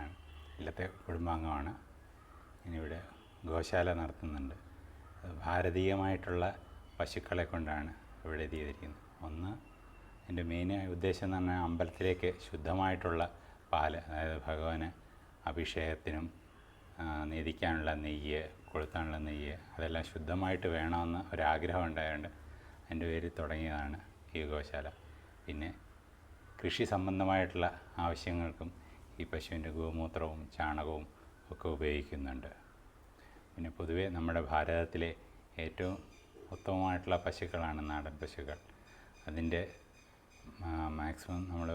ആണ് ഇല്ലത്തെ കുടുംബാംഗമാണ്. ഇവിടെ ഗോശാല നടത്തുന്നുണ്ട്. ഭാരതീയമായിട്ടുള്ള പശുക്കളെ കൊണ്ടാണ് ഇവിടെ ചെയ്തിരിക്കുന്നത് ഒന്ന് എന്റെ മെയിൻ ഉദ്ദേശം എന്ന് പറഞ്ഞാൽ അമ്പലത്തിലേക്ക് ശുദ്ധമായിട്ടുള്ള പാൽ അതായത് ഭഗവാന് അഭിഷേകത്തിനും നീതിക്കാനുള്ള നെയ്യ് കൊളുത്താനുള്ള നെയ്യ് അതെല്ലാം ശുദ്ധമായിട്ട് വേണമെന്ന് ഒരാഗ്രഹം ഉണ്ടായതുകൊണ്ട് എന്റെ പേരിൽ തുടങ്ങിയതാണ് ഈ ഗോശാല. പിന്നെ കൃഷി സംബന്ധമായിട്ടുള്ള ആവശ്യങ്ങൾക്കും ഈ പശുവിന്റെ ഗോമൂത്രവും ചാണകവും ഒക്കെ ഉപയോഗിക്കുന്നുണ്ട്. പിന്നെ പൊതുവേ നമ്മുടെ ഭാരതത്തിലെ ഏറ്റവും ഉത്തമമായിട്ടുള്ള പശുക്കളാണ് നാടൻ പശുക്കൾ. അതിന്റെ മാക്സിമം നമ്മൾ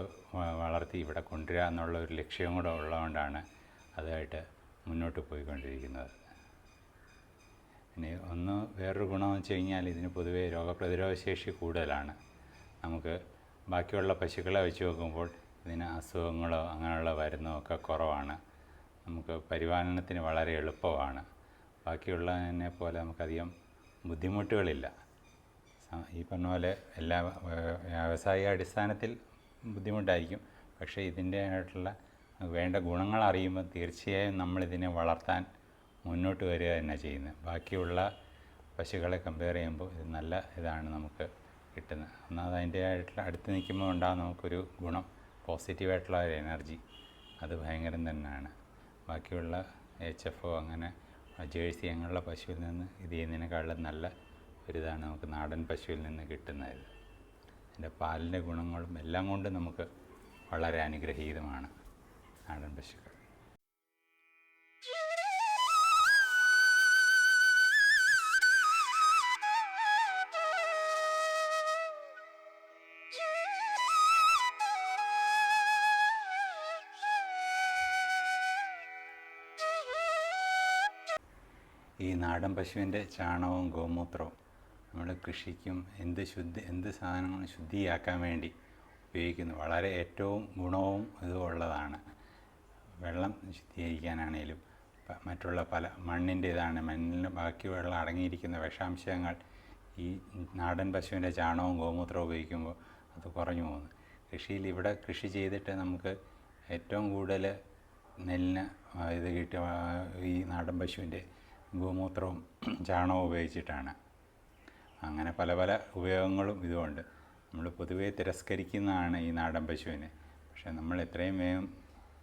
വളർത്തി ഇവിടെ കൊണ്ടുവരിക എന്നുള്ള ഒരു ലക്ഷ്യം കൂടെ ഉള്ളതുകൊണ്ടാണ് അതായിട്ട് മുന്നോട്ട് പോയിക്കൊണ്ടിരിക്കുന്നത്. പിന്നെ ഒന്ന് വേറൊരു ഗുണമെന്ന് വെച്ച് കഴിഞ്ഞാൽ ഇതിന് പൊതുവേ രോഗപ്രതിരോധ ശേഷി കൂടുതലാണ്. നമുക്ക് ബാക്കിയുള്ള പശുക്കളെ വെച്ച് നോക്കുമ്പോൾ ഇതിന് അസുഖങ്ങളോ അങ്ങനെയുള്ള വരുന്നതൊക്കെ കുറവാണ്. നമുക്ക് പരിപാലനത്തിന് വളരെ എളുപ്പമാണ്. ബാക്കിയുള്ളതിനെ പോലെ നമുക്കധികം ബുദ്ധിമുട്ടുകളില്ല. ഈ പറഞ്ഞ പോലെ എല്ലാ വ്യാവസായിക അടിസ്ഥാനത്തിൽ ബുദ്ധിമുട്ടായിരിക്കും. പക്ഷേ ഇതിന്റെ ആയിട്ടുള്ള വേണ്ട ഗുണങ്ങൾ അറിയുമ്പോൾ തീർച്ചയായും നമ്മളിതിനെ വളർത്താൻ മുന്നോട്ട് വരിക തന്നെ ചെയ്യുന്നത്. ബാക്കിയുള്ള പശുക്കളെ കമ്പയർ ചെയ്യുമ്പോൾ ഇത് നല്ല ഇതാണ് നമുക്ക് കിട്ടുന്നത്. ഒന്നാമത് അതിന്റെ ആയിട്ടുള്ള അടുത്ത് നിൽക്കുമ്പോൾ ഉണ്ടാകുന്ന നമുക്കൊരു ഗുണം പോസിറ്റീവായിട്ടുള്ള ഒരു എനർജി. അത് ഭയങ്കരം തന്നെയാണ്. ബാക്കിയുള്ള എച്ച് എഫ് ഒ അങ്ങനെ ജേഴ്സി അങ്ങനെയുള്ള പശുവിൽ നിന്ന് ഇത് ചെയ്യുന്നതിനേക്കാളും നല്ല ഒരിതാണ് നമുക്ക് നാടൻ പശുവിൽ നിന്ന് കിട്ടുന്നത്. അതിന്റെ പാലിന്റെ ഗുണങ്ങളും എല്ലാം കൊണ്ടും നമുക്ക് വളരെ അനുഗ്രഹീതമാണ് നാടൻ പശുക്കൾ. ഈ നാടൻ പശുവിന്റെ ചാണകവും ഗോമൂത്രവും നമ്മൾ കൃഷിക്കും എന്ത് ശുദ്ധി എന്ത് സാധനങ്ങളും ശുദ്ധിയാക്കാൻ വേണ്ടി ഉപയോഗിക്കുന്നു. വളരെ ഏറ്റവും ഗുണവും ഇതും ഉള്ളതാണ്. വെള്ളം ശുദ്ധീകരിക്കാനാണേലും മറ്റുള്ള പല മണ്ണിന്റെ ഇതാണ്. മണ്ണിന് ബാക്കി വെള്ളം അടങ്ങിയിരിക്കുന്ന വിഷാംശങ്ങൾ ഈ നാടൻ പശുവിന്റെ ചാണകവും ഗോമൂത്രവും ഉപയോഗിക്കുമ്പോൾ അത് കുറഞ്ഞു പോകുന്നു. കൃഷിയിൽ ഇവിടെ കൃഷി ചെയ്തിട്ട് നമുക്ക് ഏറ്റവും കൂടുതൽ നെല്ലിന് ഇത് കിട്ടുക ഈ നാടൻ പശുവിന്റെ ഗോമൂത്രവും ചാണകവും ഉപയോഗിച്ചിട്ടാണ്. അങ്ങനെ പല പല ഉപയോഗങ്ങളും ഇതുകൊണ്ട്. നമ്മൾ പൊതുവേ തിരസ്കരിക്കുന്നതാണ് ഈ നാടൻ പശുവിനെ. പക്ഷേ നമ്മൾ എത്രയും വേഗം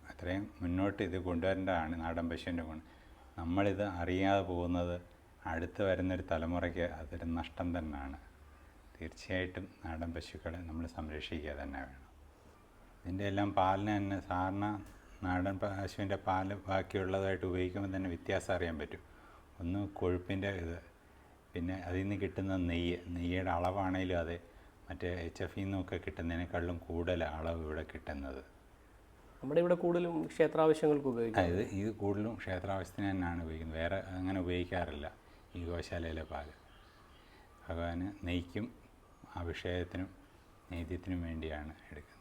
അത്രയും മുന്നോട്ട് ഇത് കൊണ്ടുവരേണ്ടതാണ് നാടൻ പശുവിന്റെ ഗുണം. നമ്മളിത് അറിയാതെ പോകുന്നത് അടുത്ത് വരുന്നൊരു തലമുറയ്ക്ക് അതൊരു നഷ്ടം തന്നെയാണ്. തീർച്ചയായിട്ടും നാടൻ പശുക്കളെ നമ്മൾ സംരക്ഷിക്കുക തന്നെ വേണം. ഇതിന്റെ എല്ലാം പാലിന് തന്നെ സാധാരണ നാടൻ പശുവിന്റെ പാൽ ബാക്കിയുള്ളതായിട്ട് ഉപയോഗിക്കുമ്പോൾ തന്നെ വ്യത്യാസം അറിയാൻ പറ്റും. ഒന്ന് കൊഴുപ്പിന്റെ ഇത്. പിന്നെ അതിൽ നിന്ന് കിട്ടുന്ന നെയ്യ് നെയ്യുടെ അളവാണേലും അതെ. മറ്റേ എച്ച് എഫ് നിന്നൊക്കെ കിട്ടുന്നതിനേക്കാളും കൂടുതൽ അളവ് ഇവിടെ കിട്ടുന്നത്. നമ്മുടെ ഇവിടെ കൂടുതലും ക്ഷേത്രാവശ്യങ്ങൾക്ക് ഉപയോഗിക്കും അതായത് ഇത് കൂടുതലും ക്ഷേത്രാവശ്യത്തിന് തന്നെയാണ് ഉപയോഗിക്കുന്നത്. വേറെ അങ്ങനെ ഉപയോഗിക്കാറില്ല ഈ ഗോശാലയിലെ പാൽ ഭഗവാന് നെയ്ക്കും അഭിഷേകത്തിനും നെയ്ത്യത്തിനും വേണ്ടിയാണ് എടുക്കുന്നത്.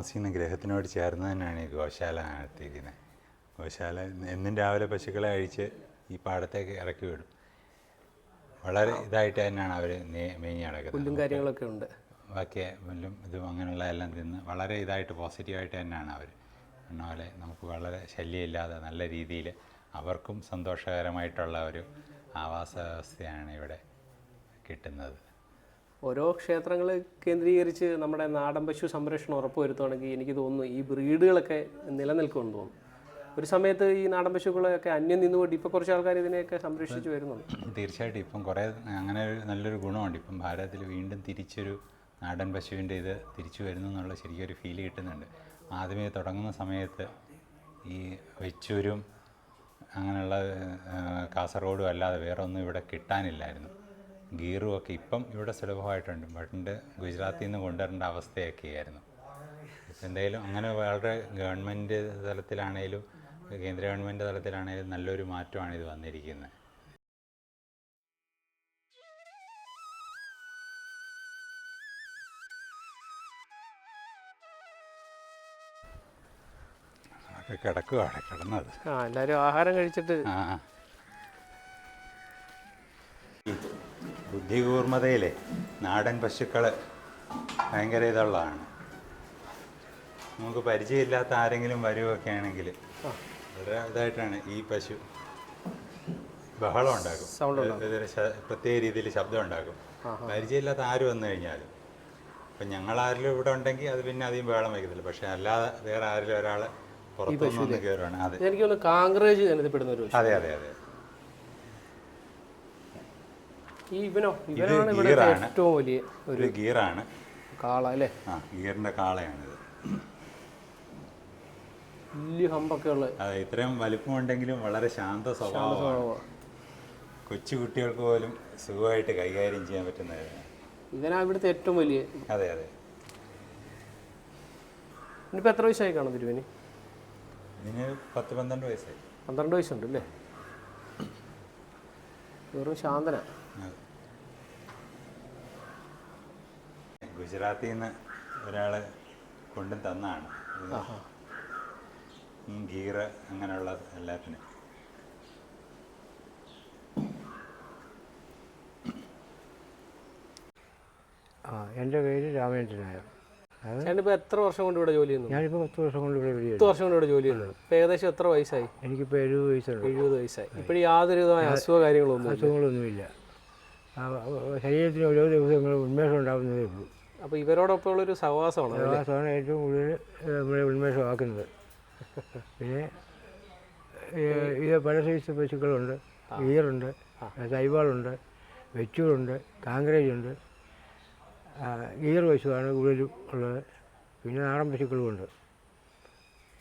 താമസിക്കുന്ന ഗ്രഹത്തിനോട് ചേർന്ന് തന്നെയാണ് ഈ ഗോശാല നടത്തിയിരിക്കുന്നത്. ഗോശാല എന്നും രാവിലെ പശുക്കളെ അഴിച്ച് ഈ പാടത്തേക്ക് ഇറക്കി വിടും. വളരെ ഇതായിട്ട് തന്നെയാണ് അവർ മേഞ്ഞ് നടക്കുന്നത്. പുല്ലും കാര്യങ്ങളൊക്കെ ഉണ്ട്. ബാക്കി പുല്ലും ഇതും അങ്ങനെയുള്ള എല്ലാം തിന്ന് വളരെ ഇതായിട്ട് പോസിറ്റീവായിട്ട് തന്നെയാണ് അവർ എന്നാലെ പോലെ നമുക്ക് വളരെ ശല്യമില്ലാതെ നല്ല രീതിയിൽ അവർക്കും സന്തോഷകരമായിട്ടുള്ള ഒരു ആവാസ വ്യവസ്ഥയാണ് ഇവിടെ കിട്ടുന്നത്. ഓരോ ക്ഷേത്രങ്ങൾ കേന്ദ്രീകരിച്ച് നമ്മുടെ നാടൻ പശു സംരക്ഷണം ഉറപ്പുവരുത്തുവാണെങ്കിൽ എനിക്ക് തോന്നുന്നു ഈ ബ്രീഡുകളൊക്കെ നിലനിൽക്കുമെന്ന് ഒരു സമയത്ത് ഈ നാടൻ പശുക്കളെയൊക്കെ അന്യം നിന്നുകൊണ്ട് ഇപ്പോൾ കുറച്ച് ആൾക്കാർ ഇതിനെയൊക്കെ സംരക്ഷിച്ച് വരുന്നുണ്ട്. തീർച്ചയായിട്ടും ഇപ്പം കുറേ അങ്ങനെ ഒരു നല്ലൊരു ഗുണമുണ്ട്. ഇപ്പം ഭാരതത്തിൽ വീണ്ടും തിരിച്ചൊരു നാടൻ പശുവിന്റെ ഇത് തിരിച്ചു വരുന്നു എന്നുള്ള ശരിക്കൊരു ഫീൽ കിട്ടുന്നുണ്ട്. ആദ്യമേ തുടങ്ങുന്ന സമയത്ത് ഈ വെച്ചൂരും അങ്ങനെയുള്ള കാസർഗോഡും അല്ലാതെ വേറൊന്നും ഇവിടെ കിട്ടാനില്ലായിരുന്നു. ഗീറും ഒക്കെ ഇപ്പം ഇവിടെ സുലഭമായിട്ടുണ്ട്. ബട്ടിന്റെ ഗുജറാത്തിൽ നിന്ന് കൊണ്ടുവരേണ്ട അവസ്ഥയൊക്കെയായിരുന്നു. ഇപ്പം എന്തായാലും അങ്ങനെ വളരെ ഗവൺമെന്റ് തലത്തിലാണേലും കേന്ദ്ര ഗവൺമെന്റ് തലത്തിലാണേലും നല്ലൊരു മാറ്റമാണ് ഇത് വന്നിരിക്കുന്നത്. കിടക്കുക കിടന്നത്. ആ എല്ലാവരും ആഹാരം കഴിച്ചിട്ട് ആ. ബുദ്ധികൂർമ്മതയിലെ നാടൻ പശുക്കൾ ഭയങ്കര ഇതുള്ളതാണ്. നമുക്ക് പരിചയമില്ലാത്ത ആരെങ്കിലും വരുമൊക്കെ ആണെങ്കിൽ വളരെ ഇതായിട്ടാണ് ഈ പശു ബഹളം ഉണ്ടാക്കും. പ്രത്യേക രീതിയിൽ ശബ്ദം ഉണ്ടാക്കും. പരിചയമില്ലാത്ത ആര് വന്നു കഴിഞ്ഞാലും. അപ്പം ഞങ്ങളാരെങ്കിലും ഇവിടെ ഉണ്ടെങ്കിൽ അത് പിന്നെ അധികം ബഹളം വയ്ക്കത്തില്ല. പക്ഷെ അല്ലാതെ വേറെ ആരെങ്കിലും ഒരാൾ പുറത്തുനിന്ന് കയറുകയാണ് അതെ. എനിക്ക് തോന്നുന്നു അതെ അതെ അതെ. ഈ ഇവനോ? ഇവനാണ് ഇവിടെ ഗീറാണ്. ഏറ്റവും വലിയ ഒരു ഗിയറാണ്. കാള അല്ലേ? ആ ഗിയറിന്റെ കാളയാണിത്. വലിയ ഹമ്പൊക്കെ ഉള്ളത് അതെ ഇത്രയും വലിപ്പമുണ്ടെങ്കിലും വളരെ ശാന്ത സ്വഭാവമാണ്. കൊച്ചുകുട്ടികൾക്ക് കൊച്ചു കുട്ടികൾക്ക് പോലും സുഖമായിട്ട് കൈകാര്യം ചെയ്യാൻ പറ്റുന്ന ഇവനാ ഇവിടുത്തെ ഏറ്റവും വലിയ അതെ അതെ. ഇനിയിപ്പോൾ എത്ര വയസ്സായി കാണും തിരുവനി? ഇതിന് പത്ത് പന്ത്രണ്ട് വയസ്സായി. പന്ത്രണ്ട് വയസ്സുണ്ട് അല്ലേ? വെറും ശാന്തന. അതെ. ഗുജറാത്തിൽ നിന്ന് ഒരാൾ കൊണ്ടു തന്നാണ് ഗീറ് അങ്ങനെയുള്ള എല്ലാത്തിനും. ആ എന്റെ പേര് രാമേന്ദ്രൻ നായർ അത് എത്ര വർഷം കൊണ്ട് ഇവിടെ ജോലി ചെയ്യുന്നു? ഞാനിപ്പോൾ പത്ത് വർഷം കൊണ്ട് ഇവിടെ പത്ത് വർഷം കൊണ്ട് ഇവിടെ ജോലി ചെയ്യുന്നത് ഇപ്പോൾ ഏകദേശം എത്ര വയസ്സായി? എനിക്കിപ്പോൾ എഴുപത് വയസ്സുണ്ട് എഴുപത് വയസ്സായി. ഇപ്പോഴും യാതൊരു വിധമായ അസുഖ കാര്യങ്ങളൊന്നും അസുഖങ്ങളൊന്നുമില്ല. ശരീരത്തിന് ഓരോ ദിവസങ്ങളും ഉന്മേഷം ഉണ്ടാകുന്നതേ ഉള്ളൂ. അപ്പോൾ ഇവരോടൊപ്പം ഉള്ളൊരു സഹവാസമാണ് സഹവാസമാണ് ഏറ്റവും കൂടുതൽ നമ്മളെ ഉന്മേഷമാക്കുന്നത്. പിന്നെ ഇത് പല സൈസ് പശുക്കളുണ്ട്. ഈറുണ്ട് കൈവാളുണ്ട് വെച്ചൂറുണ്ട് കാങ്കരേജുണ്ട്. ഈർ പശുവാണ് കൂടുതലും ഉള്ളത്. പിന്നെ നാടൻ പശുക്കളുമുണ്ട്.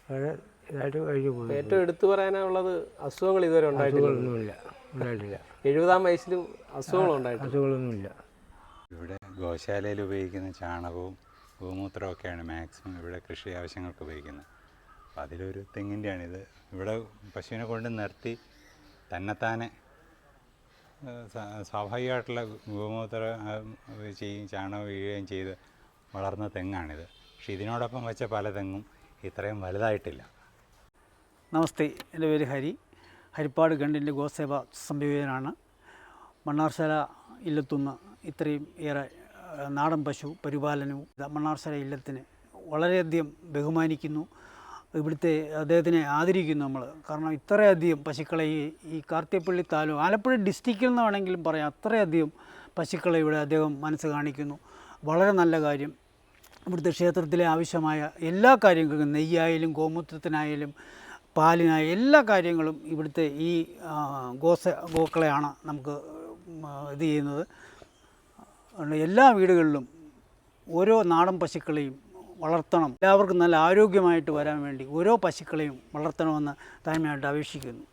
വളരെ ഇതായിട്ട് കഴിഞ്ഞു പോകുന്നു. ഏറ്റവും എടുത്തു പറയാനുള്ളത് അസുഖങ്ങൾ ഇതുവരെ ഉണ്ടായിട്ടില്ല. ഉണ്ടായിട്ടില്ല. എഴുപതാം വയസ്സിൽ ഉണ്ടായിട്ടില്ല. അസുഖങ്ങളൊന്നുമില്ല. ഇവിടെ ഗോശാലയിൽ ഉപയോഗിക്കുന്ന ചാണകവും ഗോമൂത്രവും ഒക്കെയാണ് മാക്സിമം ഇവിടെ കൃഷി ആവശ്യങ്ങൾക്ക് ഉപയോഗിക്കുന്നത്. അപ്പോൾ അതിലൊരു തെങ്ങിന്റെയാണ് ഇത്. ഇവിടെ പശുവിനെ കൊണ്ട് നിർത്തി തന്നെത്താനെ സ്വാഭാവികമായിട്ടുള്ള ഗോമൂത്ര ചെയ്യും ചാണകം വീഴുകയും ചെയ്ത് വളർന്ന തെങ്ങാണിത്. പക്ഷേ ഇതിനോടൊപ്പം വെച്ച പല തെങ്ങും ഇത്രയും വലുതായിട്ടില്ല. നമസ്തേ. എന്റെ പേര് ഹരി. ഹരിപ്പാട് ഗണ്ടിന്റെ ഗോസേവ സംയോജനാണ് മണ്ണാർശാല ഇല്ലത്തുനിന്ന് ഇത്രയും ഏറെ നാടൻ പശു പരിപാലനവും മണ്ണാർശാല ഇല്ലത്തിന് വളരെയധികം ബഹുമാനിക്കുന്നു. ഇവിടുത്തെ അദ്ദേഹത്തിനെ ആദരിക്കുന്നു നമ്മൾ കാരണം ഇത്രയധികം പശുക്കളെ ഈ ഈ കാർത്തിയപ്പള്ളി താലൂക്ക് ആലപ്പുഴ ഡിസ്ട്രിക്റ്റിൽ നിന്ന് വേണമെങ്കിലും പറയാം അത്രയധികം പശുക്കളെ ഇവിടെ അദ്ദേഹം മനസ്സ് കാണിക്കുന്നു. വളരെ നല്ല കാര്യം. ഇവിടുത്തെ ക്ഷേത്രത്തിലെ ആവശ്യമായ എല്ലാ കാര്യങ്ങൾക്കും നെയ്യായാലും ഗോമൂത്രത്തിനായാലും പാലിനായ എല്ലാ കാര്യങ്ങളും ഇവിടുത്തെ ഈ ഗോസ ഗോക്കളെയാണ് നമുക്ക് ഇത് ചെയ്യുന്നത്. എല്ലാ വീടുകളിലും ഓരോ നാടൻ പശുക്കളെയും വളർത്തണം. എല്ലാവർക്കും നല്ല ആരോഗ്യമായിട്ട് വരാൻ വേണ്ടി ഓരോ പശുക്കളെയും വളർത്തണമെന്ന് താഴ്മയായിട്ട് അപേക്ഷിക്കുന്നു.